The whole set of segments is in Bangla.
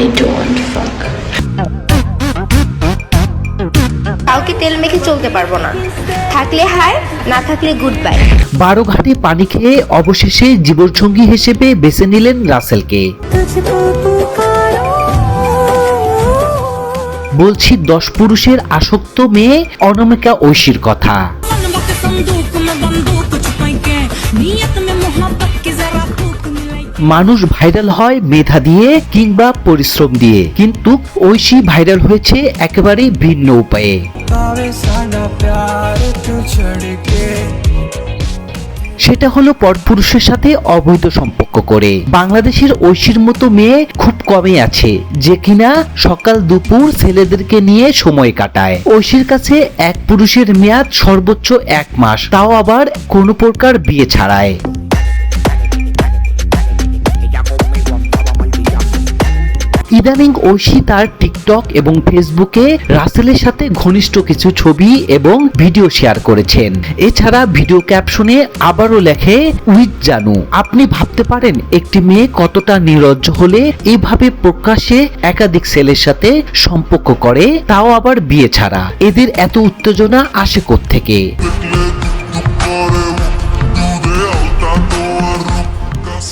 I don't fuck. কাউকে তেল মেখে চলতে পারব না। থাকলে হাই না থাকলে গুড বাই বারো ঘাটে পানি খেয়ে অবশেষে জীবনসঙ্গী হিসেবে বেছে নিলেন রাসেলকে। বলছি দশ পুরুষের আসক্ত মেয়ে অনামিকা ঐশীর কথা। মানুষ ভাইরাল হয় মেধা দিয়ে কিংবা পরিশ্রম দিয়ে। কিন্তু ঐশী ভাইরাল হয়েছে একেবারে ভিন্ন উপায়ে। সেটা হলো পরপুরুষের সাথে অবৈধ সম্পর্ক করে। বাংলাদেশের ঐশীর মতো মেয়ে খুব কমই আছে যে কিনা সকাল দুপুর ছেলেদেরকে নিয়ে সময় কাটায়। ঐশীর কাছে এক পুরুষের মেয়াদ সর্বোচ্চ এক মাস তাও আবার কোনো প্রকার বিয়ে ছাড়ায়। ইদানিং ঐশী তার টিকটক এবং ফেসবুকে রাসেলের সাথে ঘনিষ্ঠ কিছু ছবি এবং ভিডিও শেয়ার করেছেন। এছাড়া ভিডিও ক্যাপশনে আবারও লেখে, উইথ জানু, আপনি ভাবতে পারেন একটি মেয়ে কতটা নিরজ্জ হলে এভাবে প্রকাশ্যে একাধিক ছেলের সাথে সম্পর্ক করে, তাও আবার বিয়ে ছাড়া। এদের এত উত্তেজনা আসে থেকে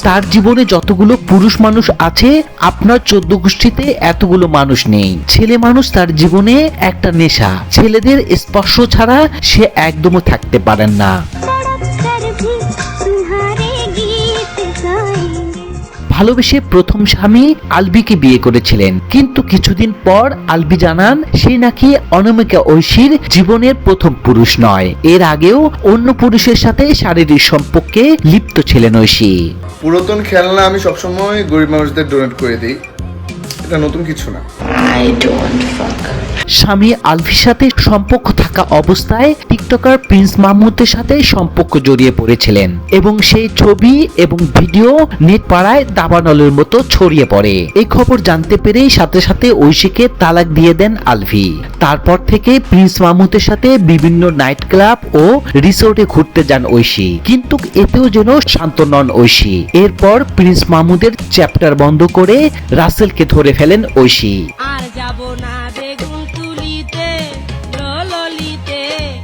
তার জীবনে যতগুলো পুরুষ মানুষ আছে, আপনার চোদ্দ গোষ্ঠীতে এতগুলো মানুষ নেই। ছেলে মানুষ তার জীবনে একটা নেশা। ছেলেদের স্পর্শ ছাড়া সে একদমও থাকতে পারেন না। ভালোবেসে প্রথম স্বামী আলবিকে বিয়ে করেছিলেন। কিন্তু কিছুদিন পর আলবি জানান সে নাকি অনামিকা ঐশীর জীবনের প্রথম পুরুষ নয়। এর আগেও অন্য পুরুষের সাথে শারীরিক সম্পর্কে লিপ্ত ছিলেন ঐশী। পুরাতন খেলনা আমি সবসময় গরিব মানুষদের ডোনেট করে দিই। এটা নতুন কিছু না. স্বামী আলফির সাথে সম্পর্ক থাকা অবস্থায় টিকটকার প্রিন্স মাহমুদের সাথে সম্পর্ক জড়িয়ে পড়েছিলেন এবং সেই ছবি এবং ভিডিও নেট পাড়ায় দাবানলের মতো ছড়িয়ে পড়ে। এই খবর জানতে পেরেই সাথে সাথে ঐশীকে তালাক দিয়ে দেন আলভি। তারপর থেকে প্রিন্স মাহমুদের সাথে বিভিন্ন নাইট ক্লাব ও রিসোর্টে ঘুরতে যান ঐশী। কিন্তু এতেও যেন শান্ত নন ঐশী। এরপর প্রিন্স মাহমুদের চ্যাপ্টার বন্ধ করে রাসেলকে ধরে ফেলেন ঐশী। আর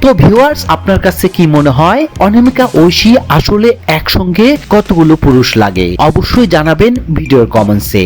তো ভিউয়ার্স আপনার কাছে কি মনে হয়? অনামিকা ঐশী আসলে একসঙ্গে কতগুলো পুরুষ লাগে? অবশ্যই জানাবেন ভিডিওর কমেন্টসে